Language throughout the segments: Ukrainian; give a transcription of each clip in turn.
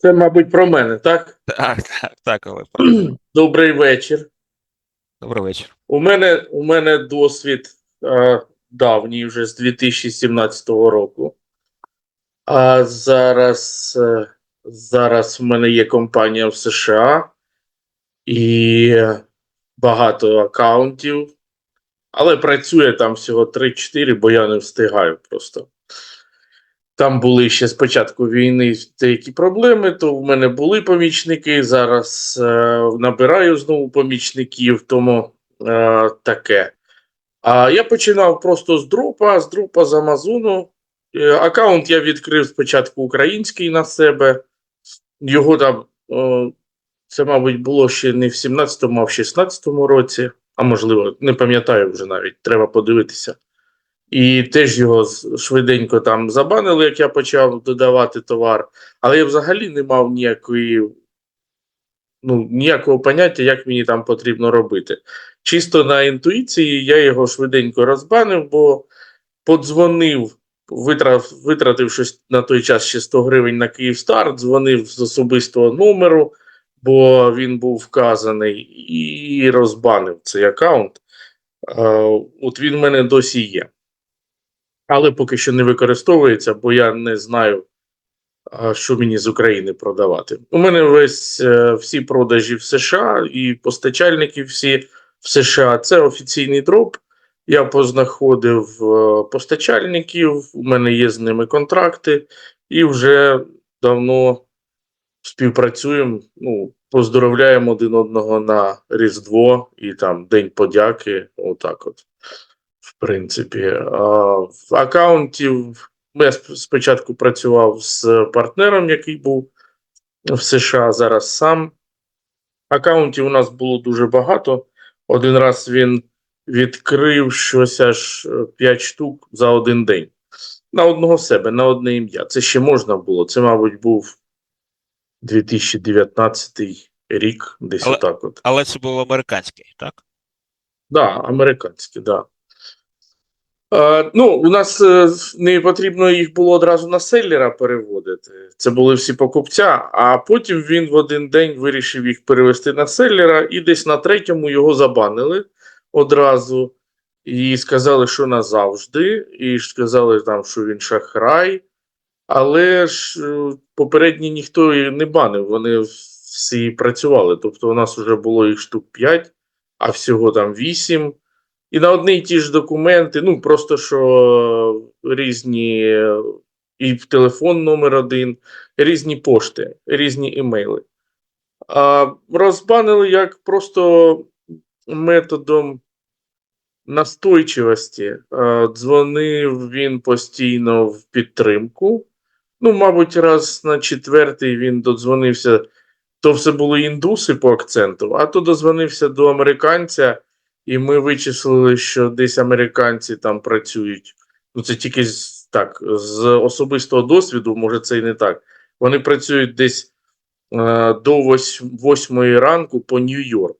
Це, мабуть, про мене, так? Так, так, так, Олег. Добрий вечір. Добрий вечір. У мене, у мене досвід е, давній вже з 2017 року. А зараз, е, зараз в мене є компанія в США і багато аккаунтів, але працює там всього 3-4, бо я не встигаю просто. Там були ще з початку війни деякі проблеми, то в мене були помічники. Зараз е, набираю знову помічників, тому е, таке. А я починав просто з дропа, з дропа з Амазону. Е, аккаунт я відкрив спочатку український на себе. Його там, е, це, мабуть, було ще не в 17-му, а в 16-му році, а можливо, не пам'ятаю вже навіть, треба подивитися. І теж його швиденько там забанили, як я почав додавати товар. Але я взагалі не мав ніякої, ну, ніякого поняття, як мені там потрібно робити. Чисто на інтуїції я його швиденько розбанив, бо подзвонив, витрав, витратив щось на той час ще 100 гривень на Київстар, дзвонив з особистого номеру, бо він був вказаний, і розбанив цей аккаунт. Е, От він в мене досі є але поки що не використовується, бо я не знаю, що мені з України продавати. У мене весь е, всі продажі в США і постачальники всі в США. Це офіційний дроп. Я познаходив е, постачальників, у мене є з ними контракти, і вже давно співпрацюємо. Ну, поздоровляємо один одного на Різдво і там День подяки. Отак от принципі. Аккаунтів я спочатку працював з партнером, який був в США, зараз сам. Аккаунтів у нас було дуже багато. Один раз він відкрив щось аж 5 штук за один день. На одного себе, на одне ім'я. Це ще можна було. Це, мабуть, був 2019 рік, десь Але- отак от. Але це був американський, так? Да, американські, да. Е, ну, у нас е, не потрібно їх було одразу на селлера переводити. Це були всі покупця, а потім він в один день вирішив їх перевести на селлера, і десь на третьому його забанили одразу. І сказали, що назавжди, і сказали там, що він шахрай. Але ж е, попередні ніхто і не банив, вони всі працювали. Тобто, у нас вже було їх штук 5, а всього там 8. І на одні й ті ж документи, ну просто що різні і телефон номер один, різні пошти, різні імейли. А розбанили як просто методом настойчивості. Дзвонив він постійно в підтримку. Ну, мабуть, раз на четвертий він додзвонився. То все були індуси по акценту, а то дозвонився до американця. І ми вичислили, що десь американці там працюють. Ну, це тільки з, так, з особистого досвіду, може, це і не так. Вони працюють десь е, до 8 ранку по Нью-Йорку.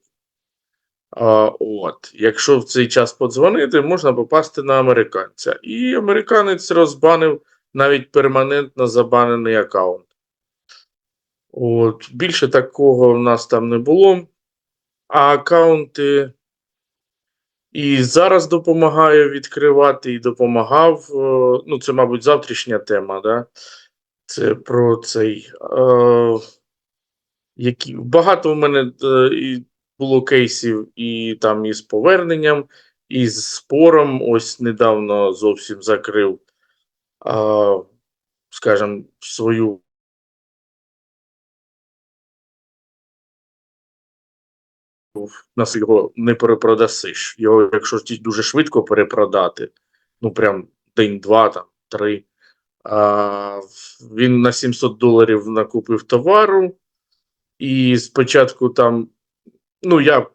А, от. Якщо в цей час подзвонити, можна попасти на американця. І американець розбанив навіть перманентно забанений аккаунт. От. Більше такого в нас там не було. А аккаунти. І зараз допомагаю відкривати і допомагав. е, Ну, це, мабуть, завтрашня тема, да? Це про цей. Е, які, багато в мене е, і було кейсів і там із поверненням, і з спором. Ось недавно зовсім закрив, е, скажімо, свою нас його не перепродасиш. Його, якщо дуже швидко перепродати, ну прям день-два, там, три. А, він на 700 доларів накупив товару, і спочатку там, ну я,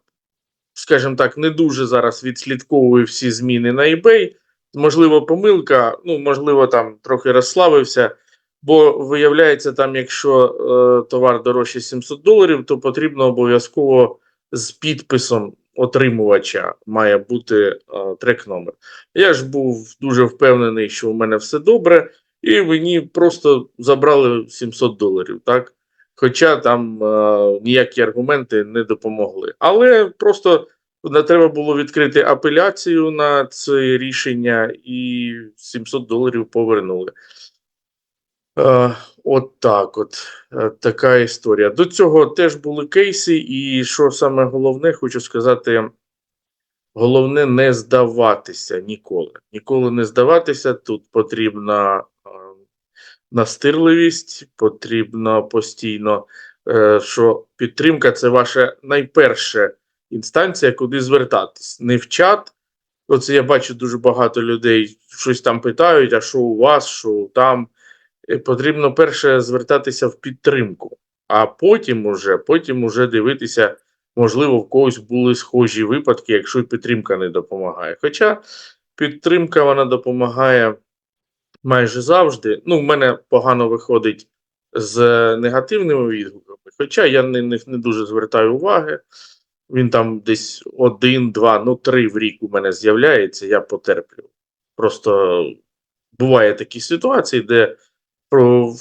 скажімо так, не дуже зараз відслідковую всі зміни на eBay. Можливо, помилка, ну, можливо, там трохи розслабився. Бо виявляється, там, якщо е, товар дорожче 700 доларів, то потрібно обов'язково з підписом отримувача має бути е, трек номер. Я ж був дуже впевнений, що у мене все добре, і мені просто забрали 700 доларів. Так? Хоча там е, ніякі аргументи не допомогли. Але просто не треба було відкрити апеляцію на це рішення, і 700 доларів повернули. Е, от так, от е, така історія. До цього теж були кейси, і що саме головне, хочу сказати. Головне не здаватися ніколи. Ніколи не здаватися. Тут потрібна е, настирливість, потрібно постійно, що підтримка це ваша найперша інстанція, куди звертатись. Не в чат. Оце я бачу дуже багато людей щось там питають, а що у вас, що там. Е, Потрібно перше звертатися в підтримку, а потім уже, потім уже дивитися, можливо, в когось були схожі випадки, якщо й підтримка не допомагає. Хоча підтримка вона допомагає майже завжди. Ну, в мене погано виходить з негативними відгуками, хоча я не, не, не дуже звертаю уваги. Він там десь один, два, ну три в рік у мене з'являється, я потерплю. Просто буває такі ситуації, де про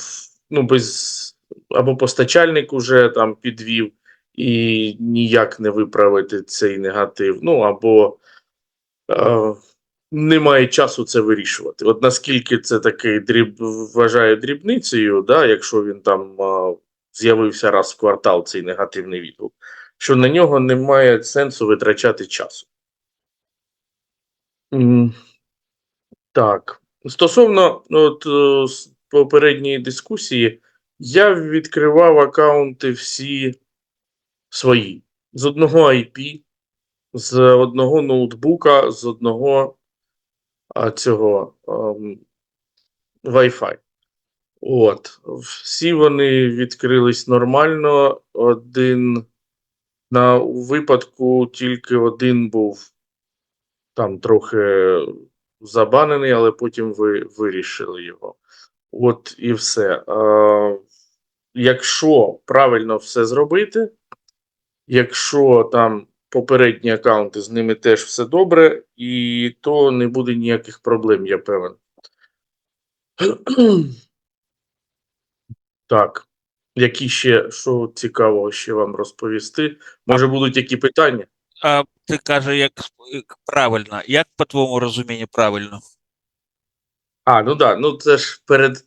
ну, без або постачальник уже там підвів і ніяк не виправити цей негатив, ну або е, немає часу це вирішувати. От наскільки це такий дріб вважаю дрібницею, да, якщо він там е, з'явився раз в квартал цей негативний відгук, що на нього немає сенсу витрачати часу. Так. Стосовно от, е, попередньої дискусії, я відкривав аккаунти всі свої. З одного IP, з одного ноутбука, з одного а, цього ем, Wi-Fi. От. Всі вони відкрились нормально. Один на випадку тільки один був там трохи забанений, але потім ви вирішили його. От і все. Е, якщо правильно все зробити, якщо там попередні аккаунти з ними теж все добре, і то не буде ніяких проблем, я певен. Так. Які ще що цікавого ще вам розповісти? Може, будуть які питання? А ти каже, як правильно. Як по твоєму розумінню правильно? А, ну да, ну це ж перед,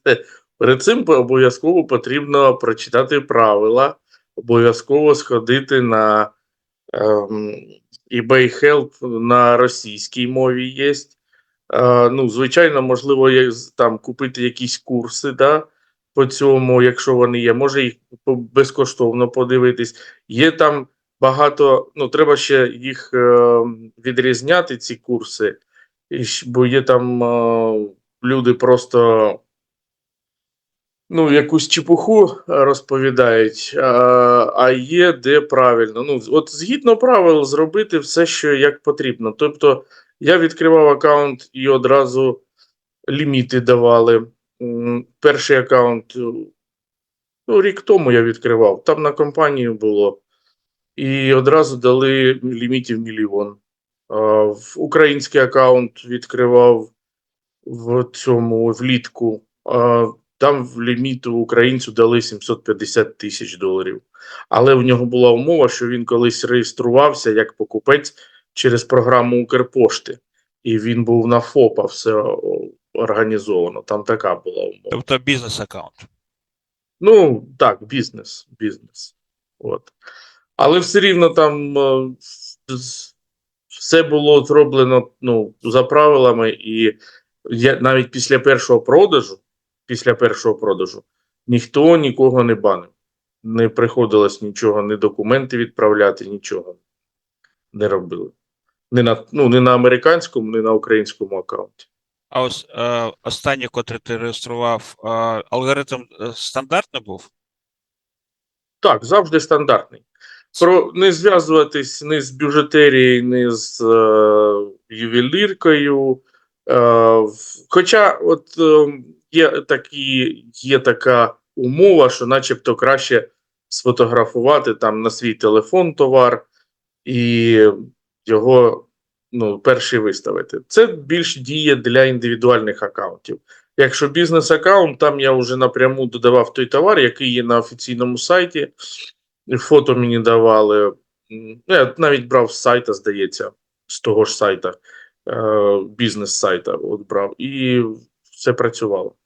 перед цим обов'язково потрібно прочитати правила, обов'язково сходити на ем, eBay Help на російській мові є. Е, ну, звичайно, можливо, з- там купити якісь курси, да, по цьому, якщо вони є, може їх безкоштовно подивитись. Є там багато, ну, треба ще їх е, відрізняти, ці курси, бо є там е, люди просто. Ну, якусь чепуху розповідають, а, є де правильно. Ну, от згідно правил зробити все, що як потрібно. Тобто, я відкривав аккаунт і одразу ліміти давали. Перший аккаунт, ну, рік тому я відкривав, там на компанію було. І одразу дали лімітів мільйон. В український аккаунт відкривав в цьому влітку. Там в ліміту українцю дали 750 тисяч доларів. Але в нього була умова, що він колись реєструвався як покупець через програму Укрпошти, і він був на ФОПа все організовано. Там така була умова. Тобто бізнес-аккаунт. Ну, так, бізнес. бізнес. От. Але все рівно там е, все було зроблено ну, за правилами, і я, навіть після першого продажу, після першого продажу, ніхто нікого не банив. Не приходилось нічого, ні документи відправляти, нічого не робили. Не на, ну, не на американському, не на українському аккаунті. А ось е, останній, котрий ти реєстрував, е, алгоритм е, стандартний був? Так, завжди стандартний. Про не зв'язуватись ні з бюджетерією, ні з е, ювеліркою. Е, хоча, от е, є такі, є така умова, що начебто краще сфотографувати там на свій телефон товар і його ну, перший виставити. Це більш діє для індивідуальних аккаунтів. Якщо бізнес-аккаунт, там я вже напряму додавав той товар, який є на офіційному сайті. Фото мені давали. Ну, Я навіть брав з сайта, здається, з того ж сайта, е, бізнес-сайта от брав, і все працювало.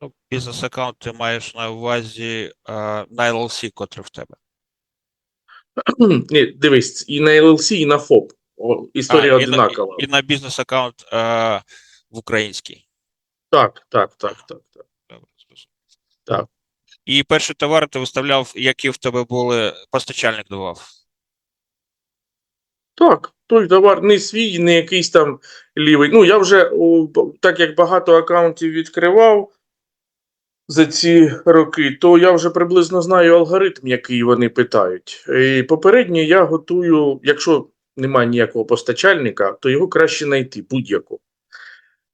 Ну, бізнес-аккаунт ти маєш на увазі е, на LLC, котре в тебе. Ні, дивись, і на LLC, і на ФОП. О, історія А, і на- І, на бізнес-аккаунт е, в український. Так, так, так, так, так. Добре. Так. І перші товари ти виставляв, які в тебе були, постачальник давав. Так, той товар не свій, не якийсь там лівий. Ну, я вже, так як багато аккаунтів відкривав за ці роки, то я вже приблизно знаю алгоритм, який вони питають. І попередньо я готую, якщо немає ніякого постачальника, то його краще знайти будь-яку.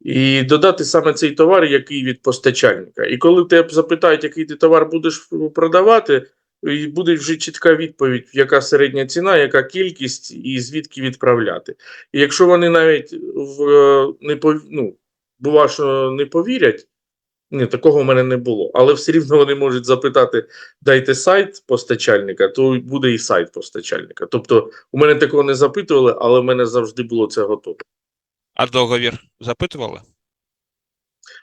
І додати саме цей товар, який від постачальника. І коли тебе запитають, який ти товар будеш продавати, і буде вже чітка відповідь, яка середня ціна, яка кількість і звідки відправляти. І якщо вони навіть в е, не пов... ну, бува, що не повірять, ні, такого в мене не було. Але все рівно вони можуть запитати: дайте сайт постачальника, то буде і сайт постачальника. Тобто, у мене такого не запитували, але в мене завжди було це готове. А договір запитували?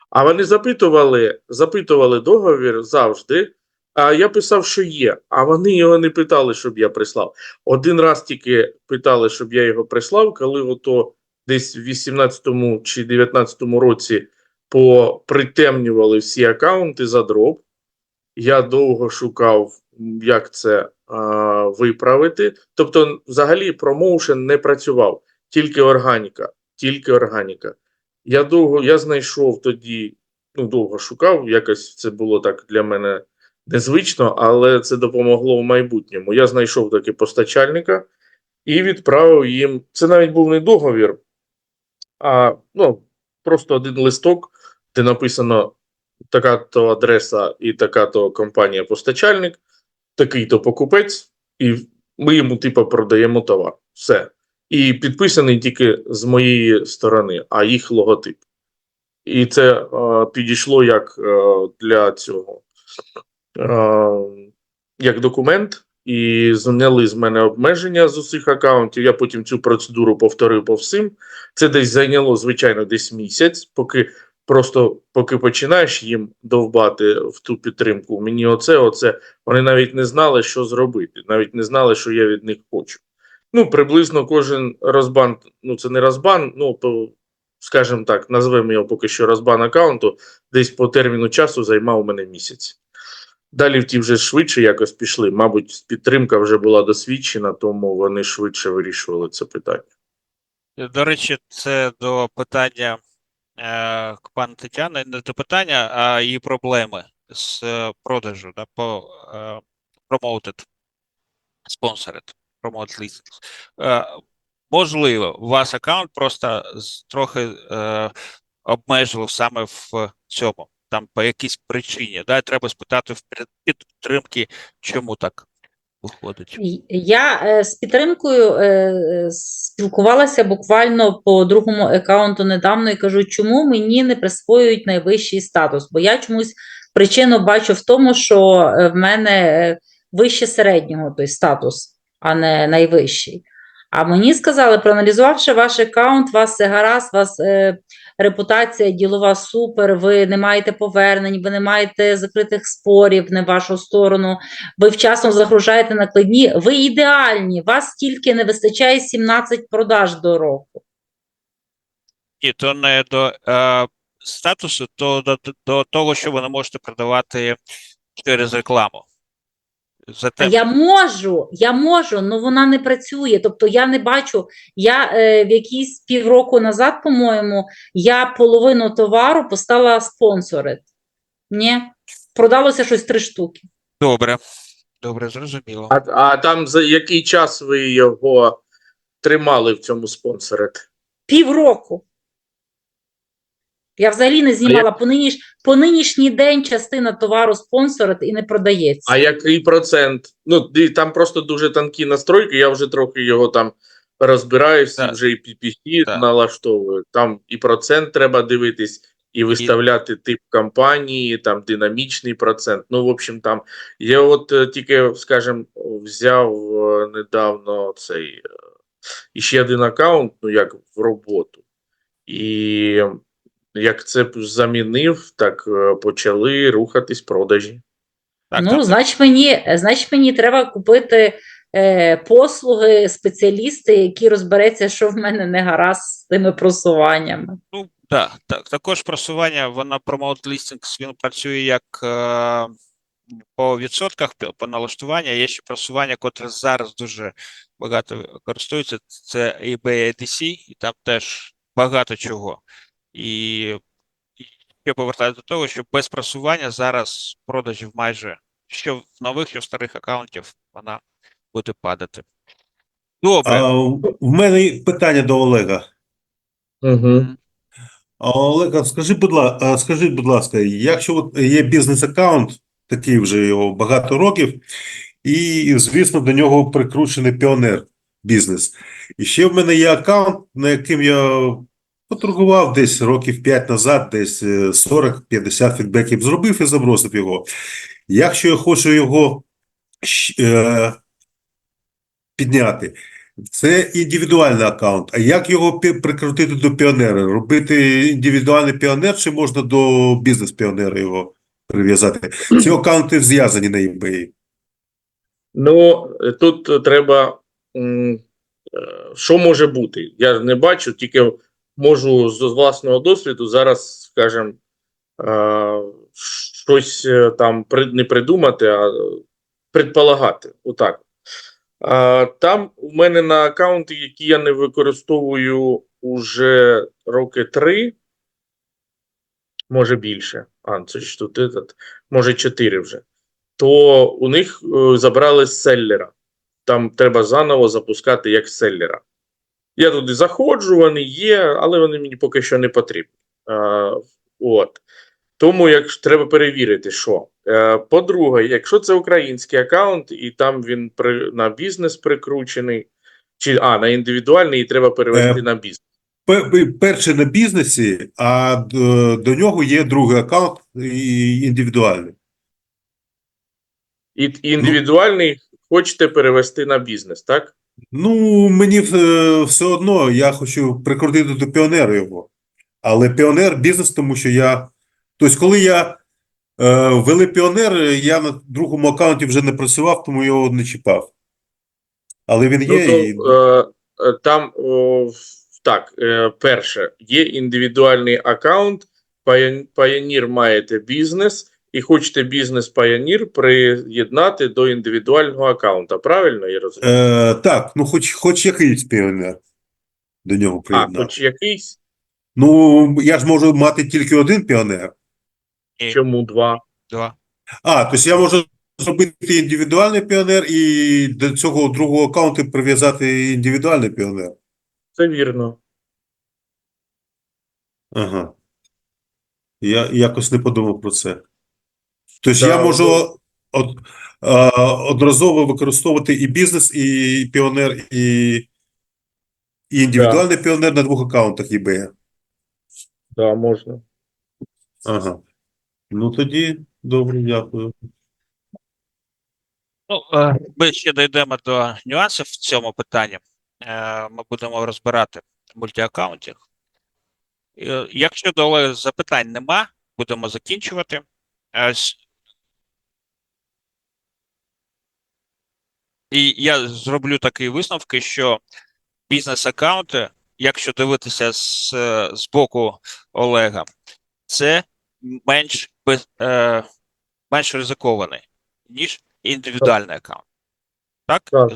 А вони запитували, запитували договір завжди. А я писав, що є. А вони його не питали, щоб я прислав. Один раз тільки питали, щоб я його прислав, коли ото десь в 18-му чи 19-му році попритемнювали всі акаунти за дроб. Я довго шукав, як це а, виправити. Тобто, взагалі, промоушен не працював, тільки органіка. Тільки органіка. Я довго я знайшов тоді, ну довго шукав, якось це було так для мене незвично, але це допомогло в майбутньому. Я знайшов таки постачальника і відправив їм. Це навіть був не договір, а ну, просто один листок, де написано така-то адреса і така-то компанія-постачальник, такий-то покупець, і ми йому, типу, продаємо товар. Все і підписаний тільки з моєї сторони, а їх логотип. І це е, підійшло як е, для цього, як документ, і зняли з мене обмеження з усіх аккаунтів. Я потім цю процедуру повторив по всім. Це десь зайняло, звичайно, десь місяць, поки просто поки починаєш їм довбати в ту підтримку. Мені оце, оце. Вони навіть не знали, що зробити, навіть не знали, що я від них хочу. Ну, приблизно кожен розбан, ну це не розбан, ну то, скажімо так, назвемо його поки що розбан аккаунту, десь по терміну часу займав у мене місяць. Далі ті вже швидше якось пішли. Мабуть, підтримка вже була досвідчена, тому вони швидше вирішували це питання. До речі, це до питання е, к пану Тетяни, не до питання, а її проблеми з е, продажу, да, по е, promoted, sponsored, promoted listings. Е, можливо, у вас аккаунт просто трохи е, обмежував саме в цьому, там по якійсь причині. Да? Треба спитати в під- підтримки, чому так виходить. Я е, з підтримкою е, спілкувалася буквально по другому аккаунту недавно і кажу, чому мені не присвоюють найвищий статус? Бо я чомусь причину бачу в тому, що е, в мене е, вище середнього той статус, а не найвищий. А мені сказали, проаналізувавши ваш аккаунт, вас все гаразд, вас е, репутація ділова супер, ви не маєте повернень, ви не маєте закритих спорів не вашу сторону ви вчасно загружаєте накладні, ви ідеальні, вас тільки не вистачає 17 продаж до року. Ні, то не до е, статусу, то до, до того, що ви не можете продавати через рекламу. А Зате я можу, я можу, але вона не працює. Тобто я не бачу, я е, в якісь півроку назад, по-моєму, я половину товару поставила спонсорит. Ні, продалося щось три штуки. добре, добре, зрозуміло. А, а там за який час ви його тримали в цьому спонсорі? Півроку. Я взагалі не знімала по, ниніш, по нинішній день частина товару спонсорит і не продається. А який процент? Ну, там просто дуже тонкі настройки, я вже трохи його там розбираюся, Так. вже і PPC Так. налаштовую. Там і процент треба дивитись, і виставляти тип компанії, там динамічний процент. Ну, в общем, там я от е, тільки, скажімо, взяв е, недавно цей е, іще один аккаунт, ну як в роботу. І як це замінив, так е, почали рухатись продажі. Так, ну, там- значить, мені, значить, мені треба купити е, послуги спеціаліста, який розбереться, що в мене не гаразд з тими просуваннями. Ну, да, так, також просування, вона Promote Listings, він працює як е, по відсотках, по- налаштуванню. Є ще просування, котре зараз дуже багато користується, це eBay IDC, і там теж багато чого. І, ще повертаюся до того, що без просування зараз продажів майже що в нових, що в старих аккаунтів вона буде падати. Добре. А, в мене питання до Олега. Угу. Олега, скажи, будь ласка, скажіть, будь ласка, якщо от є бізнес-аккаунт, такий вже його багато років, і, звісно, до нього прикручений піонер бізнес. І ще в мене є аккаунт, на яким я поторгував десь років 5 назад, десь е, 40-50 фідбеків зробив і забросив його. Якщо я хочу його е, підняти, це індивідуальний аккаунт. А як його прикрутити до піонера? Робити індивідуальний піонер, чи можна до бізнес-піонера його прив'язати? Ці аккаунти зв'язані на eBay. Ну, е, тут е, треба. е, Що може бути? Я не бачу, тільки можу з власного досвіду зараз, скажімо, е, щось е, там не придумати, а предполагати. Отак. А, Там у мене на аккаунти, які я не використовую уже роки три, може більше. А, це ж тут може чотири вже. То у них е, забрали селлера. Там треба заново запускати як селлера. Я туди заходжу, вони є, але вони мені поки що не потрібні. А, от. Тому як треба перевірити, що. Е, По-друге, якщо це український аккаунт, і там він при, на бізнес прикручений, чи а, на індивідуальний, і треба перевести Е, на бізнес. Пе- пе- Перший на бізнесі, а до, до нього є другий аккаунт і- індивідуальний. І і індивідуальний хочете перевести на бізнес, так? Ну, мені е, все одно, я хочу прикрутити до піонера його. Але піонер бізнес, тому що я. Тобто, коли я е, ввели піонер, я на другому аккаунті вже не працював, тому його не чіпав. Але він є. Ну, і... то, е, е, там о, так, е, перше, є індивідуальний аккаунт, Pioneer Pioneer маєте бізнес, і хочете бізнес Pioneer приєднати до індивідуального аккаунта. Правильно я розумію? Е, так, ну хоч, хоч якийсь піонер до нього а, хоч якийсь, Ну, я ж можу мати тільки один піонер. Чому два? Два. А, тобто я можу зробити індивідуальний піонер і до цього другого аккаунту прив'язати індивідуальний піонер. Це вірно. Ага. Я якось не подумав про це. Тобто Да, я можу од, а, одразово використовувати і бізнес, і піонер, і, і індивідуальний піонер на двох аккаунтах eBay. Да, можна. Ага. Ну тоді добре, дякую. Ну, е, ми ще дійдемо до нюансів в цьому питанні. Е, Ми будемо розбирати мультиаккаунтів. Е, Якщо до запитань нема, будемо закінчувати. Е, І я зроблю такі висновки, що бізнес-аккаунти, якщо дивитися з, е, з боку Олега, це менш, без, е, менш ризикований, ніж індивідуальний аккаунт. Так? Так.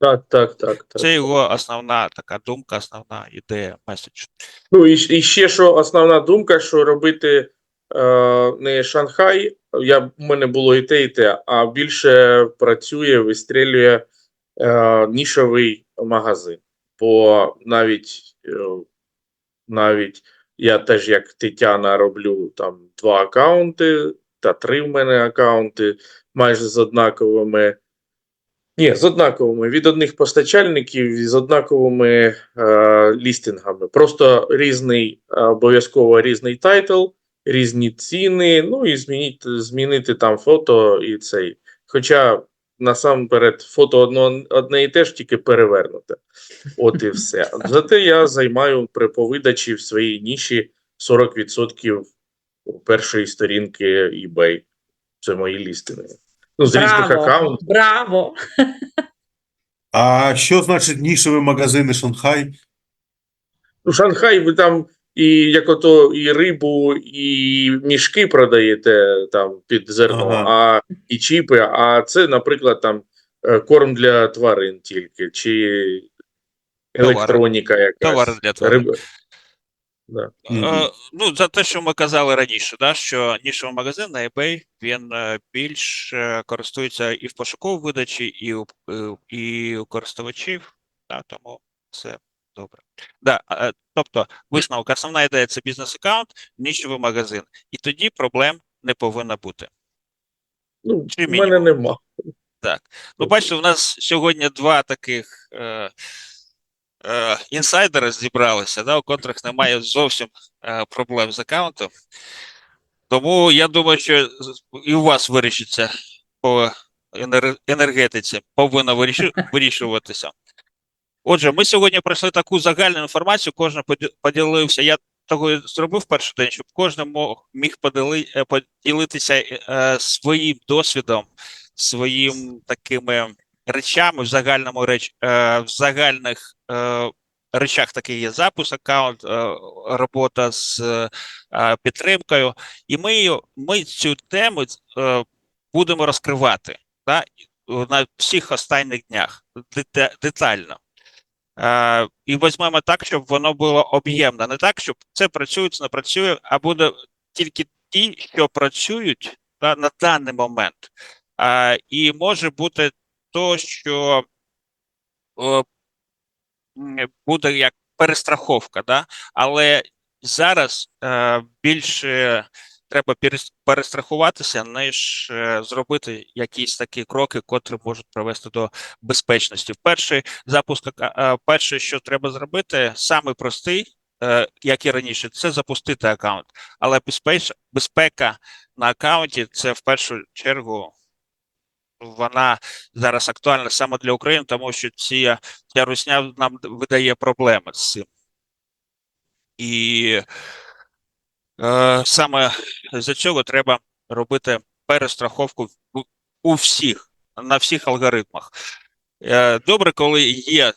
Так, так, так. так. Це його основна така думка, основна ідея, меседж. Ну і, і ще що основна думка, що робити не Шанхай, я, в мене було і те, і те, а більше працює, вистрілює е, нішовий магазин. Бо навіть, е, навіть я теж, як Тетяна, роблю там два аккаунти, та три в мене аккаунти майже з однаковими Ні, з однаковими від одних постачальників і з однаковими е, лістингами. Просто різний, е, обов'язково різний тайтл, різні ціни. Ну і змінити, змінити там фото і цей. Хоча насамперед фото одно, одне і те ж, тільки перевернуте. От і все. Зате я займаю при повидачі в своїй ніші 40% першої сторінки eBay. Це мої лістинги. Ну, з різних аккаунтів. браво. А що значить нішеві магазини Шанхай? Ну, Шанхай, ви там і як ото і рибу, і мішки продаєте там під зерно, Ага. а і чіпи. А це, наприклад, там е, корм для тварин тільки, чи електроніка якась. Товари для тварин. Риба. Да. Мгм. Е, ну, за те, що ми казали раніше, да, що нішевий магазин на eBay, він е, більш користується і в пошуковій видачі, і у, і у користувачів, да, тому це добре. Да, е, тобто, висновок, основна ідея це бізнес-аккаунт, нішевий магазин. І тоді проблем не повинно бути. Ну, Чи в мене нема. Ну, бачите, у нас сьогодні два таких е, е, інсайдери зібралися, да, у котрих немає зовсім е, проблем з аккаунтом. Тому я думаю, що і у вас вирішиться по енер- енергетиці, повинно вирішу- вирішуватися. Отже, ми сьогодні пройшли таку загальну інформацію, кожен поділився. Я того зробив перший день, щоб кожен міг поділи, е, поділитися е, своїм досвідом, своїм такими речами в загальному реч, е, в загальних е, речах такий є запуск аккаунт, е, робота з е, підтримкою. І ми, ми цю тему е, будемо розкривати да, на всіх останніх днях детально. Е, і візьмемо так, щоб воно було об'ємно. Не так, щоб це працює, це не працює, а буде тільки ті, що працюють да, на даний момент. Е, і може бути то, що е, буде як перестраховка, да? але зараз е, більше треба перестрахуватися, ніж е, зробити якісь такі кроки, котрі можуть привести до безпечності. Перший запуск, перше, що треба зробити, самий простий, е, як і раніше, це запустити аккаунт. Але безпека на аккаунті це в першу чергу. Вона зараз актуальна саме для України, тому що ці, ця русня нам видає проблеми з цим. І саме за цього треба робити перестраховку у всіх, на всіх алгоритмах. Е, добре, коли є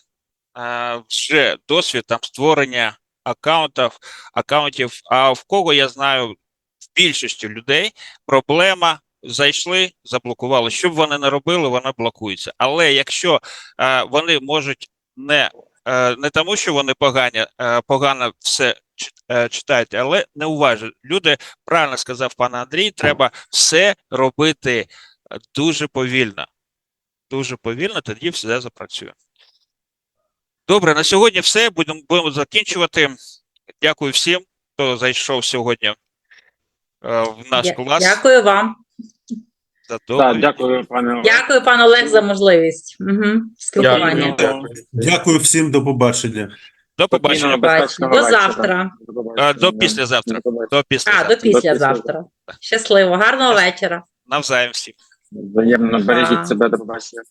е, вже досвід там створення аккаунтів, аккаунтів, а в кого я знаю, в більшості людей проблема. Зайшли, заблокували. Що б вони не робили, вона блокується. Але якщо е, вони можуть не, е, не тому, що вони погані, е, погано все е, читають, але не уважать. Люди правильно сказав пан Андрій, треба все робити е, дуже повільно. Дуже повільно, тоді все запрацює. Добре, на сьогодні все. Будемо, будемо закінчувати. Дякую всім, хто зайшов сьогодні е, в наш клас. Дякую вам. За Так, дякую, пане. Дякую, пане Олег, за можливість угу. спілкування. Дякую. Дякую всім, до побачення. До побачення. До завтра. До. А, до післязавтра. До побачення. До після. А, до післязавтра. Щасливо, гарного вечора. Навзаєм всім. Взаємно бережіть себе, до побачення.